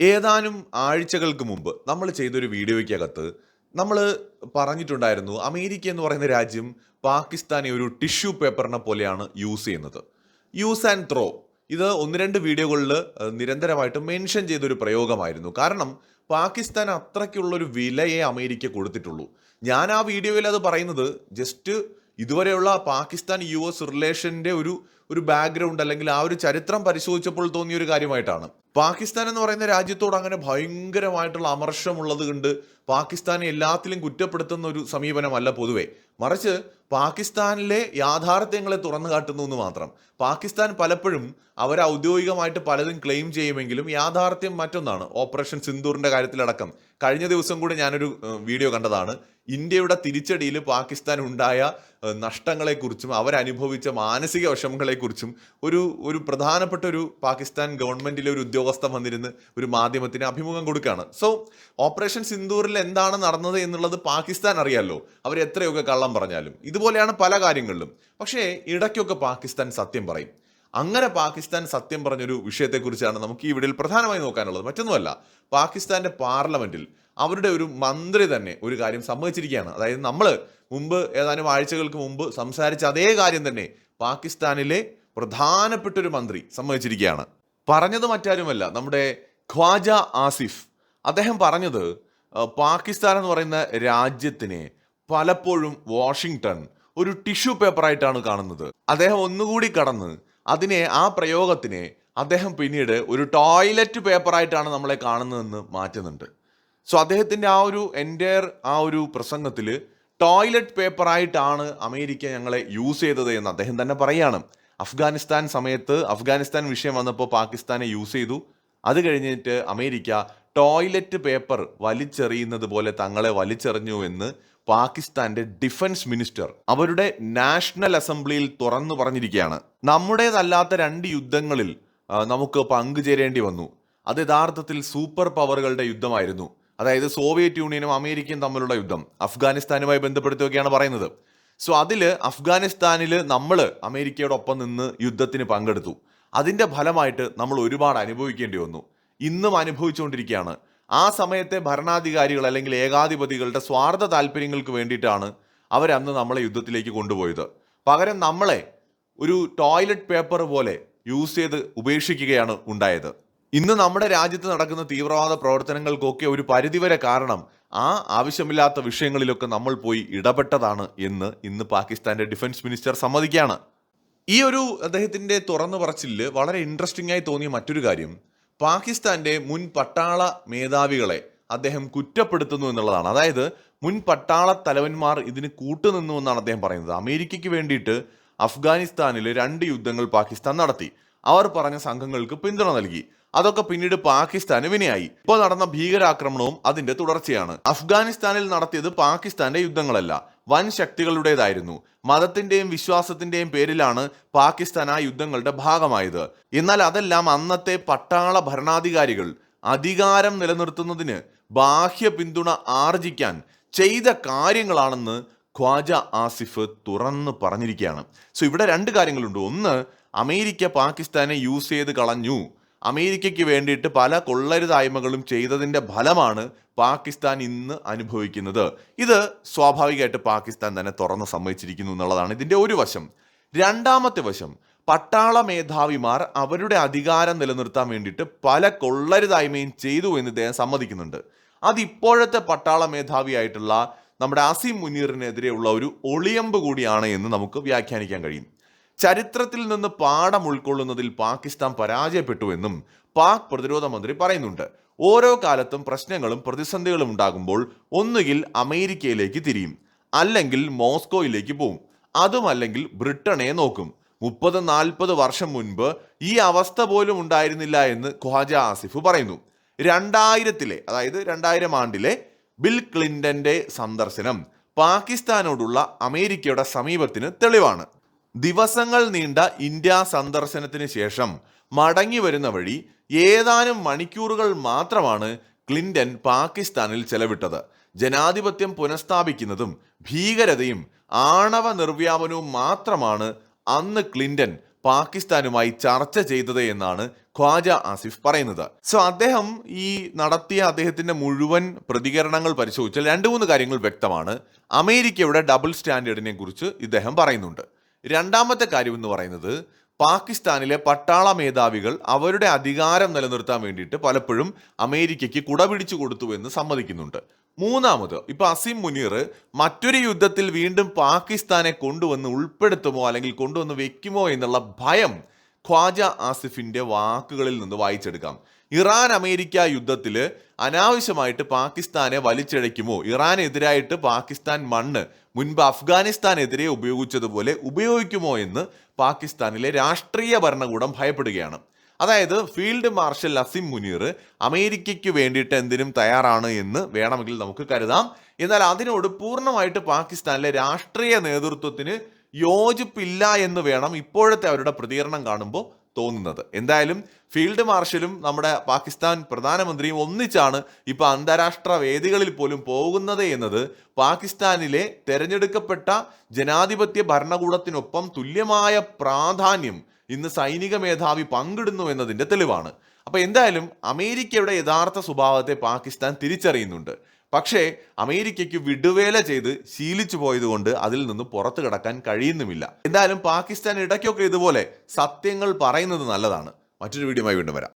ഏതാനും ആഴ്ചകൾക്ക് മുമ്പ് നമ്മൾ ചെയ്തൊരു വീഡിയോയ്ക്കകത്ത് നമ്മൾ പറഞ്ഞിട്ടുണ്ടായിരുന്നു അമേരിക്ക എന്ന് പറയുന്ന രാജ്യം പാകിസ്ഥാനെ ഒരു ടിഷ്യൂ പേപ്പറിനെ പോലെയാണ് യൂസ് ചെയ്യുന്നത്. യൂസ് ആൻഡ് ത്രോ ഇത് ഒന്ന് രണ്ട് വീഡിയോകളിൽ നിരന്തരമായിട്ട് മെൻഷൻ ചെയ്തൊരു പ്രയോഗമായിരുന്നു. കാരണം പാകിസ്ഥാൻ അത്രയ്ക്കുള്ളൊരു വിലയെ അമേരിക്ക കൊടുത്തിട്ടുള്ളൂ. ഞാൻ ആ വീഡിയോയിൽ അത് പറയുന്നത് ജസ്റ്റ് ഇതുവരെയുള്ള പാകിസ്ഥാൻ യു എസ് റിലേഷന്റെ ഒരു ഒരു ബാക്ക്ഗ്രൗണ്ട് അല്ലെങ്കിൽ ആ ഒരു ചരിത്രം പരിശോധിച്ചപ്പോൾ തോന്നിയ ഒരു കാര്യമായിട്ടാണ്. പാകിസ്ഥാൻ എന്ന് പറയുന്ന രാജ്യത്തോട് അങ്ങനെ ഭയങ്കരമായിട്ടുള്ള അമർഷമുള്ളത് കൊണ്ട് പാകിസ്ഥാനെ എല്ലാത്തിലും കുറ്റപ്പെടുത്തുന്ന ഒരു സമീപനമല്ല പൊതുവെ. മറിച്ച് പാകിസ്ഥാനിലെ യാഥാർത്ഥ്യങ്ങളെ തുറന്നു കാട്ടുന്നു എന്ന് മാത്രം. പാകിസ്ഥാൻ പലപ്പോഴും അവർ ഔദ്യോഗികമായിട്ട് പലതും ക്ലെയിം ചെയ്യുമെങ്കിലും യാഥാർത്ഥ്യം മറ്റൊന്നാണ്. ഓപ്പറേഷൻ സിന്ദൂറിന്റെ കാര്യത്തിലടക്കം. കഴിഞ്ഞ ദിവസം കൂടി ഞാനൊരു വീഡിയോ കണ്ടതാണ്. ഇന്ത്യയുടെ തിരിച്ചടിയിൽ പാകിസ്ഥാൻ ഉണ്ടായ നഷ്ടങ്ങളെക്കുറിച്ചും അവരനുഭവിച്ച മാനസിക വിഷമങ്ങളെക്കുറിച്ചും ഒരു ഒരു പ്രധാനപ്പെട്ട ഒരു പാകിസ്ഥാൻ ഗവൺമെന്റിലെ ഒരു ഉദ്യോഗസ്ഥൻ വന്നിരുന്ന് ഒരു മാധ്യമത്തിന് അഭിമുഖം കൊടുക്കുകയാണ്. സോ ഓപ്പറേഷൻ സിന്ദൂറിൽ എന്താണ് നടന്നത് എന്നുള്ളത് പാകിസ്ഥാൻ അറിയാലോ? അവർ എത്രയൊക്കെ കള്ളം പറഞ്ഞാലും. ഇതുപോലെയാണ് പല കാര്യങ്ങളിലും. പക്ഷേ ഇടയ്ക്കൊക്കെ പാകിസ്ഥാൻ സത്യം പറയും. അങ്ങനെ പാകിസ്ഥാൻ സത്യം പറഞ്ഞൊരു വിഷയത്തെക്കുറിച്ചാണ് നമുക്ക് ഈ വീഡിയോയിൽ പ്രധാനമായി നോക്കാനുള്ളത്. മറ്റൊന്നുമല്ല പാകിസ്ഥാന്റെ പാർലമെന്റിൽ അവരുടെ ഒരു മന്ത്രി തന്നെ ഒരു കാര്യം സമ്മതിച്ചിരിക്കുകയാണ്. അതായത് നമ്മൾ മുമ്പ് ഏതാനും ആഴ്ചകൾക്ക് മുമ്പ് സംസാരിച്ച അതേ കാര്യം തന്നെ പാകിസ്ഥാനിലെ പ്രധാനപ്പെട്ട ഒരു മന്ത്രി സമ്മതിച്ചിരിക്കുകയാണ്. പറഞ്ഞത് മറ്റാരുമല്ല നമ്മുടെ ഖ്വാജ ആസിഫ്. അദ്ദേഹം പറഞ്ഞത് പാകിസ്ഥാൻ എന്ന് പറയുന്ന രാജ്യത്തിനെ പലപ്പോഴും വാഷിങ്ടൺ ഒരു ടിഷ്യൂ പേപ്പറായിട്ടാണ് കാണുന്നത്. അദ്ദേഹം ഒന്നുകൂടി കടന്ന് അതിനെ ആ പ്രയോഗത്തിനെ അദ്ദേഹം പിന്നീട് ഒരു ടോയ്ലറ്റ് പേപ്പറായിട്ടാണ് നമ്മളെ കാണുന്നതെന്ന് മാറ്റുന്നുണ്ട്. സോ അദ്ദേഹത്തിന്റെ ആ ഒരു എന്റയർ ആ ഒരു പ്രസംഗത്തിൽ ടോയ്ലറ്റ് പേപ്പറായിട്ടാണ് അമേരിക്ക ഞങ്ങളെ യൂസ് ചെയ്തത് എന്ന് അദ്ദേഹം തന്നെ പറയാണ്. അഫ്ഗാനിസ്ഥാൻ സമയത്ത് അഫ്ഗാനിസ്ഥാൻ വിഷയം വന്നപ്പോൾ പാകിസ്ഥാനെ യൂസ് ചെയ്തു. അത് കഴിഞ്ഞിട്ട് അമേരിക്ക ടോയ്ലറ്റ് പേപ്പർ വലിച്ചെറിയുന്നത് പോലെ തങ്ങളെ വലിച്ചെറിഞ്ഞു എന്ന് പാകിസ്ഥാന്റെ ഡിഫൻസ് മിനിസ്റ്റർ അവരുടെ നാഷണൽ അസംബ്ലിയിൽ തുറന്നു പറഞ്ഞിരിക്കുകയാണ്. നമ്മുടേതല്ലാത്ത രണ്ട് യുദ്ധങ്ങളിൽ നമുക്ക് പങ്കുചേരേണ്ടി വന്നു. അത് യഥാർത്ഥത്തിൽ സൂപ്പർ പവറുകളുടെ യുദ്ധമായിരുന്നു. അതായത് സോവിയറ്റ് യൂണിയനും അമേരിക്കയും തമ്മിലുള്ള യുദ്ധം അഫ്ഗാനിസ്ഥാനുമായി ബന്ധപ്പെടുത്തുകയാണ് പറയുന്നത്. സോ അതിൽ അഫ്ഗാനിസ്ഥാനിൽ നമ്മൾ അമേരിക്കയോടൊപ്പം നിന്ന് യുദ്ധത്തിന് പങ്കെടുത്തു. അതിന്റെ ഫലമായിട്ട് നമ്മൾ ഒരുപാട് അനുഭവിക്കേണ്ടി വന്നു. ഇന്നും അനുഭവിച്ചുകൊണ്ടിരിക്കുകയാണ്. ആ സമയത്തെ ഭരണാധികാരികൾ അല്ലെങ്കിൽ ഏകാധിപതികളുടെ സ്വാർത്ഥ താല്പര്യങ്ങൾക്ക് വേണ്ടിയിട്ടാണ് അവരന്ന് നമ്മളെ യുദ്ധത്തിലേക്ക് കൊണ്ടുപോയത്. പകരം നമ്മളെ ഒരു ടോയ്ലറ്റ് പേപ്പർ പോലെ യൂസ് ചെയ്ത് ഉപേക്ഷിക്കുകയാണ് ഉണ്ടായത്. ഇന്ന് നമ്മുടെ രാജ്യത്ത് നടക്കുന്ന തീവ്രവാദ പ്രവർത്തനങ്ങൾക്കൊക്കെ ഒരു പരിധിവരെ കാരണം ആ ആവശ്യമില്ലാത്ത വിഷയങ്ങളിലൊക്കെ നമ്മൾ പോയി ഇടപെട്ടതാണ് എന്ന് ഇന്ന് പാകിസ്ഥാന്റെ ഡിഫൻസ് മിനിസ്റ്റർ സമ്മതിക്കുകയാണ്. ഈ ഒരു അദ്ദേഹത്തിന്റെ തുറന്നു പറച്ചിൽ വളരെ ഇൻട്രസ്റ്റിംഗ് ആയി തോന്നിയ മറ്റൊരു കാര്യം പാകിസ്ഥാന്റെ മുൻ പട്ടാള മേധാവികളെ അദ്ദേഹം കുറ്റപ്പെടുത്തുന്നു എന്നുള്ളതാണ്. അതായത് മുൻ പട്ടാള തലവന്മാർ ഇതിന് കൂട്ടുനിന്നു എന്നാണ് അദ്ദേഹം പറയുന്നത്. അമേരിക്കയ്ക്ക് വേണ്ടിയിട്ട് അഫ്ഗാനിസ്ഥാനിൽ രണ്ട് യുദ്ധങ്ങൾ പാകിസ്ഥാൻ നടത്തി. അവർ പറഞ്ഞ സംഘങ്ങൾക്ക് പിന്തുണ നൽകി. അതൊക്കെ പിന്നീട് പാകിസ്ഥാന് വിനയായി. ഇപ്പോൾ നടന്ന ഭീകരാക്രമണവും അതിന്റെ തുടർച്ചയാണ്. അഫ്ഗാനിസ്ഥാനിൽ നടത്തിയത് പാകിസ്ഥാന്റെ യുദ്ധങ്ങളല്ല വൻ ശക്തികളുടേതായിരുന്നു. മതത്തിന്റെയും വിശ്വാസത്തിന്റെയും പേരിലാണ് പാകിസ്ഥാൻ ആ യുദ്ധങ്ങളുടെ ഭാഗമായത്. എന്നാൽ അതെല്ലാം അന്നത്തെ പട്ടാള ഭരണാധികാരികൾ അധികാരം നിലനിർത്തുന്നതിന് ബാഹ്യ പിന്തുണ ആർജിക്കാൻ ചെയ്ത കാര്യങ്ങളാണെന്ന് ഖ്വാജ ആസിഫ് തുറന്നു പറഞ്ഞിരിക്കുകയാണ്. സോ ഇവിടെ രണ്ട് കാര്യങ്ങളുണ്ട്. ഒന്ന് അമേരിക്ക പാകിസ്ഥാനെ യൂസ് ചെയ്ത് കളഞ്ഞു. അമേരിക്കയ്ക്ക് വേണ്ടിയിട്ട് പല കൊള്ളരുതായ്മകളും ചെയ്തതിന്റെ ഫലമാണ് പാകിസ്ഥാൻ ഇന്ന് അനുഭവിക്കുന്നത്. ഇത് സ്വാഭാവികമായിട്ട് പാകിസ്ഥാൻ തന്നെ തുറന്ന് സമ്മതിച്ചിരിക്കുന്നു എന്നുള്ളതാണ് ഇതിന്റെ ഒരു വശം. രണ്ടാമത്തെ വശം പട്ടാള മേധാവിമാർ അവരുടെ അധികാരം നിലനിർത്താൻ വേണ്ടിയിട്ട് പല കൊള്ളരുതായ്മയും ചെയ്തു എന്ന് ഇദ്ദേഹം സമ്മതിക്കുന്നുണ്ട്. അതിപ്പോഴത്തെ പട്ടാള മേധാവിയായിട്ടുള്ള നമ്മുടെ അസീം മുനീറിനെതിരെയുള്ള ഒരു ഒളിയമ്പ് കൂടിയാണ് എന്ന് നമുക്ക് വ്യാഖ്യാനിക്കാൻ കഴിയും. ചരിത്രത്തിൽ നിന്ന് പാഠം ഉൾക്കൊള്ളുന്നതിൽ പാകിസ്ഥാൻ പരാജയപ്പെട്ടുവെന്നും പാക് പ്രതിരോധ മന്ത്രി പറയുന്നുണ്ട്. ഓരോ കാലത്തും പ്രശ്നങ്ങളും പ്രതിസന്ധികളും ഉണ്ടാകുമ്പോൾ ഒന്നുകിൽ അമേരിക്കയിലേക്ക് തിരിയും അല്ലെങ്കിൽ മോസ്കോയിലേക്ക് പോവും. അതുമല്ലെങ്കിൽ ബ്രിട്ടനെ നോക്കും. മുപ്പത് നാൽപ്പത് വർഷം മുൻപ് ഈ അവസ്ഥ പോലും ഉണ്ടായിരുന്നില്ല എന്ന് ഖ്വാജ ആസിഫ് പറയുന്നു. രണ്ടായിരത്തിലെ അതായത് രണ്ടായിരം ആണ്ടിലെ ബിൽ ക്ലിന്റന്റെ സന്ദർശനം പാകിസ്ഥാനോടുള്ള അമേരിക്കയുടെ സമീപത്തിന് തെളിവാണ്. ദിവസങ്ങൾ നീണ്ട ഇന്ത്യ സന്ദർശനത്തിന് ശേഷം മടങ്ങി വരുന്ന വഴി ഏതാനും മണിക്കൂറുകൾ മാത്രമാണ് ക്ലിന്റൺ പാകിസ്ഥാനിൽ ചെലവിട്ടത്. ജനാധിപത്യം പുനഃസ്ഥാപിക്കുന്നതും ഭീകരതയും ആണവ നിർവ്യാപനവും മാത്രമാണ് അന്ന് ക്ലിന്റൺ പാകിസ്ഥാനുമായി ചർച്ച ചെയ്തത് എന്നാണ് ഖ്വാജ ആസിഫ് പറയുന്നത്. സോ അദ്ദേഹം ഈ നടത്തിയ അദ്ദേഹത്തിന്റെ മുഴുവൻ പ്രതികരണങ്ങൾ പരിശോധിച്ചാൽ രണ്ട് മൂന്ന് കാര്യങ്ങൾ വ്യക്തമാണ്. അമേരിക്കയുടെ ഡബിൾ സ്റ്റാൻഡേർഡിനെ കുറിച്ച് ഇദ്ദേഹം പറയുന്നുണ്ട്. രണ്ടാമത്തെ കാര്യം എന്ന് പറയുന്നത് പാകിസ്ഥാനിലെ പട്ടാള മേധാവികൾ അവരുടെ അധികാരം നിലനിർത്താൻ വേണ്ടിയിട്ട് പലപ്പോഴും അമേരിക്കയ്ക്ക് കുടപിടിച്ചു കൊടുത്തു എന്ന് സമ്മതിക്കുന്നുണ്ട്. മൂന്നാമത് ഇപ്പൊ അസീം മുനീർ മറ്റൊരു യുദ്ധത്തിൽ വീണ്ടും പാകിസ്ഥാനെ കൊണ്ടുവന്ന് ഉൾപ്പെടുത്തുമോ അല്ലെങ്കിൽ കൊണ്ടുവന്ന് വെക്കുമോ എന്നുള്ള ഭയം ഖ്വാജ ആസിഫിന്റെ വാക്കുകളിൽ നിന്ന് വായിച്ചെടുക്കാം. ഇറാൻ അമേരിക്ക യുദ്ധത്തിൽ അനാവശ്യമായിട്ട് പാകിസ്ഥാനെ വലിച്ചഴയ്ക്കുമോ? ഇറാനെതിരായിട്ട് പാകിസ്ഥാൻ മണ്ണ് മുൻപ് അഫ്ഗാനിസ്ഥാനെതിരെ ഉപയോഗിച്ചതുപോലെ ഉപയോഗിക്കുമോ എന്ന് പാകിസ്ഥാനിലെ രാഷ്ട്രീയ ഭരണകൂടം ഭയപ്പെടുകയാണ്. അതായത് ഫീൽഡ് മാർഷൽ അസിം മുനീർ അമേരിക്കയ്ക്ക് വേണ്ടിയിട്ട് എന്തിനും തയ്യാറാണ് എന്ന് വേണമെങ്കിൽ നമുക്ക് കരുതാം. എന്നാൽ അതിനോട് പൂർണമായിട്ട് പാകിസ്ഥാനിലെ രാഷ്ട്രീയ നേതൃത്വത്തിന് യോജിപ്പില്ല എന്ന് വേണം ഇപ്പോഴത്തെ അവരുടെ പ്രതികരണം കാണുമ്പോൾ തോന്നുന്നത്. എന്തായാലും ഫീൽഡ് മാർഷലും നമ്മുടെ പാകിസ്ഥാൻ പ്രധാനമന്ത്രിയും ഒന്നിച്ചാണ് ഇപ്പൊ അന്താരാഷ്ട്ര വേദികളിൽ പോലും പോകുന്നത് എന്നത് പാകിസ്ഥാനിലെ തെരഞ്ഞെടുക്കപ്പെട്ട ജനാധിപത്യ ഭരണകൂടത്തിനൊപ്പം തുല്യമായ പ്രാധാന്യം ഇന്ന് സൈനിക മേധാവി പങ്കിടുന്നു എന്നതിന്റെ തെളിവാണ്. അപ്പൊ എന്തായാലും അമേരിക്കയുടെ യഥാർത്ഥ സ്വഭാവത്തെ പാകിസ്ഥാൻ തിരിച്ചറിയുന്നുണ്ട്. പക്ഷേ അമേരിക്കയ്ക്ക് വിടുവേല ചെയ്ത് ശീലിച്ചു പോയതുകൊണ്ട് അതിൽ നിന്ന് പുറത്തു കിടക്കാൻ കഴിയുന്നുമില്ല. എന്തായാലും പാകിസ്ഥാൻ ഇടയ്ക്കൊക്കെ ഇതുപോലെ സത്യങ്ങൾ പറയുന്നത് നല്ലതാണ്. മറ്റൊരു വീഡിയോയുമായി വീണ്ടും വരാം.